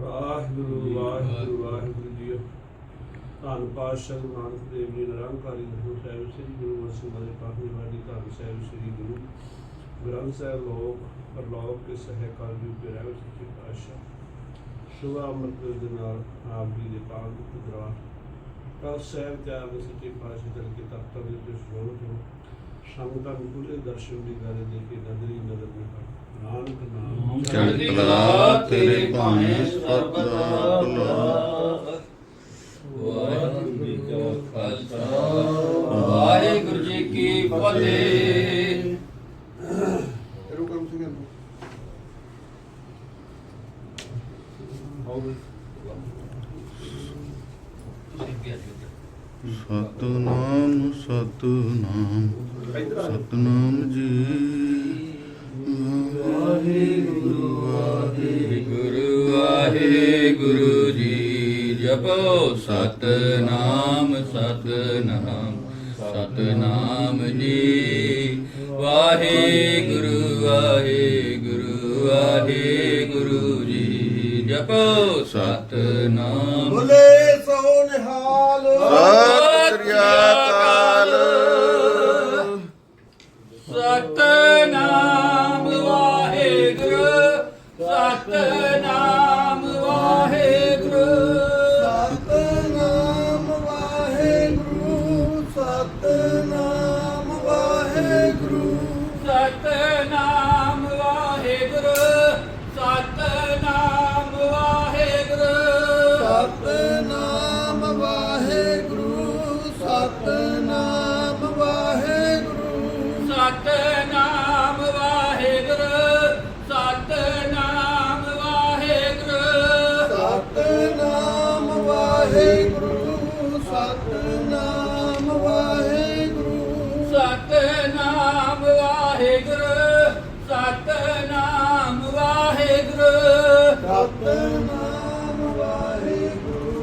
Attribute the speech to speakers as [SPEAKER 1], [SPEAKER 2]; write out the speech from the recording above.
[SPEAKER 1] Waheguru Waheguru Waheguru JIO ਧੰਨ ਪਾਤਸ਼ਾਹ ਗੁਰੂ ਨਾਨਕ ਦੇਵ ਜੀ ਨਿਰੰਕਾਰੀ ਗੁਰੂ ਸਾਹਿਬ ਸ੍ਰੀ ਗੁਰੂ ਗੋਬਿੰਦ ਸਿੰਘ ਜੀ ਪਾਹੀ ਵਾਲੀ ਧੰਨ ਸਾਹਿਬ ਸ੍ਰੀ ਗੁਰੂ ਗ੍ਰੰਥ ਸਾਹਿਬ ਲੋਕ ਪਰਲੋਕ ਕੇ ਸਹਿ ਕਾਲ ਜੀ ਤੇ ਰਹਿ ਸੱਚੇ ਪਾਤਸ਼ਾਹ ਸੁਭਾ ਅੰਮ੍ਰਿਤ ਦੇ ਨਾਲ ਆਪ ਜੀ ਦੇ ਪਾਲ ਪੁੱਤਰਾ ਕਲ ਸਾਹਿਬ ਤਿਆਰ ਦੇ ਸੱਚੇ ਪਾਤਸ਼ਾਹ ਦੇ ਕੇ ਤਖਤ ਦੇ ਉੱਤੇ ਸ਼ੋਭਤ ਹੋ ਸੰਗਤਾਂ ਨੂੰ ਪੂਰੇ ਦਰਸ਼ਨ ਦੀ ਗੱਲ ਦੇ ਕੇ ਨਜ਼ਰੀ ਨਜ਼ਰ ਨਿਕਲ ਨਾਨਕ ਨਾਮ
[SPEAKER 2] ਚੜ੍ਹਦੀ ਕਲਾ ਤੇਰੇ ਭਾਣੇ ਸਰਬਦਾ ਭਲਾ।
[SPEAKER 3] ਵਾਹਿਗੁਰੂ ਜੀ ਕਾ ਖਾਲਸਾ ਵਾਹਿਗੁਰੂ ਜੀ ਕੀ ਫਤਿਹ
[SPEAKER 2] ਸਤਨਾਮ ਸਤਨਾਮ ਸਤਨਾਮ। ਵਾਹਿ
[SPEAKER 3] ਗੁਰੂ ਜੀ ਜਪੋ। ਸਤਨਾਮ ਸਤਨਾਮ ਸਤਨਾਮ ਜੀ। ਵਾਹਿ ਗੁਰੂ ਵਾਹਿ ਗੁਰੂ ਵਾਹਿ ਗੁਰੂ ਜੀ ਜਪੋ। ਸਤਨਾਮ।
[SPEAKER 4] ਬੋਲੇ ਸੋ ਨਿਹਾਲ।
[SPEAKER 2] ਸਤਿਆ ਕਾਲ
[SPEAKER 3] ਸਤਨਾਮ ਵਾਹਿਗੁਰੂ ਸਤਿ satna
[SPEAKER 4] ਸਤਨਾਮ ਵਾਹਿਗੁਰੂ।